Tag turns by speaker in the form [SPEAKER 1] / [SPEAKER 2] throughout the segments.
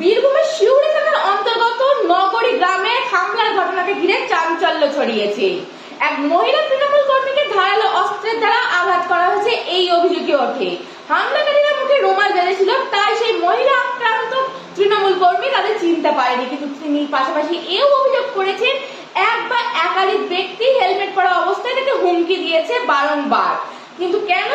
[SPEAKER 1] বীরভূমের শিউড়ি থানার অন্তর্গত নগরী গ্রামে হামলার ঘটনাকে ঘিরে চাঞ্চল্য ছড়িয়েছে। এক মহিলা তৃণমূল কর্মীকে ধারালো অস্ত্রের দ্বারা আঘাত করা হয়েছে এই অভিযোগে ওঠে। হামলাকারীরা মুখে রুমাল বেঁধেছিল, তাই সেই মহিলা আক্রান্ত। তৃণমূল কর্মী তাদের চিনতে পারেনি, কিন্তু তিনি পাশাপাশি এও অভিযোগ করেছেন, এক বা একাধিক ব্যক্তি হেলমেট পরা অবস্থায় তাকে হুমকি দিয়েছে বারংবার। কিন্তু কেন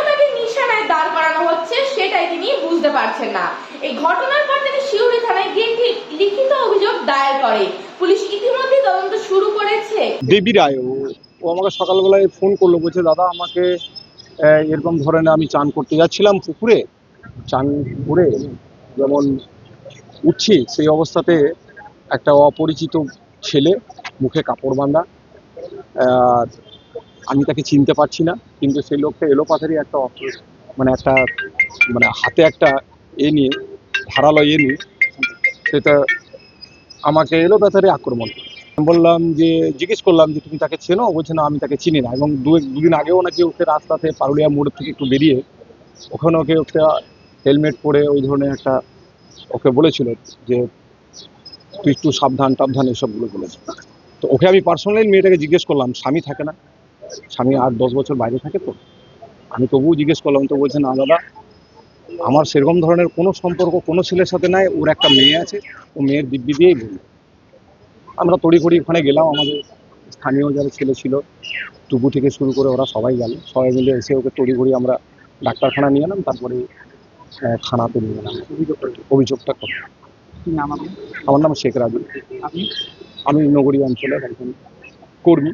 [SPEAKER 1] পারছেন না। এই ঘটনার পর তিনি শিউরি থানায় গিয়ে একটি লিখিত অভিযোগ দায়ের করে। পুলিশ ইতিমধ্যে তদন্ত শুরু করেছে।
[SPEAKER 2] দেবী রায়, ও আমাকে সকালবেলায় ফোন করল, বলছে, দাদা, আমাকে এরকম ধরনের আমি চান করতে যাচ্ছিলাম পুকুরে। চান করে যেমন উঠছি, সেই অবস্থাতে একটা অপরিচিত ছেলে, মুখে কাপড় বাঁধা। আমি তাকে চিনতে পারছি না, কিন্তু সেই লোকটা এলো পাথারি একটা মানে একটা মানে হাতে একটা এ নিয়ে ধারালো এ নিয়ে, সেটা আমাকে এলো পাথারি আক্রমণ বললাম যে, জিজ্ঞেস করলাম যে, তুমি তাকে চেনো? বলছে, না, আমি তাকে চিনি না। এবং দু দুদিন আগেও নাকি ওকে রাস্তাতে পারুলিয়া মোড় থেকে একটু বেরিয়ে, ওখানে ওকে একটা হেলমেট পরে ওই ধরনের একটা ওকে বলেছিল যে, তুই একটু সাবধান, টাবধান এসবগুলো বলেছে। তো ওকে আমি পার্সোনালি মেয়েটাকে জিজ্ঞেস করলাম, স্বামী থাকে না? স্বামী আট, দশ বছর বাইরে থাকে তো? আমি তবুও জিজ্ঞেস করলাম, তো বলছে, না, দাদা আমার সেরকম ধরনের কোনো সম্পর্ক কোনো ছেলের সাথে নাই ওর একটা মেয়ে আছে ও মেয়ের দিব্যি দিয়েই বলি আমরা তড়িঘড়ি ওখানে গেলাম আমাদের স্থানীয় যারা ছেলে ছিল টুকু থেকে শুরু করে ওরা সবাই গেল। সবাই মিলে এসে ওকে তড়িঘড়ি আমরা ডাক্তারখানা নিয়ে এলাম তারপরে থানাতে নিয়ে গেলাম অভিযোগটা করতে
[SPEAKER 3] কি নাম আপনি
[SPEAKER 2] আমার নাম শেখ রাজু। আমি নগরী অঞ্চলের একজন কর্মী।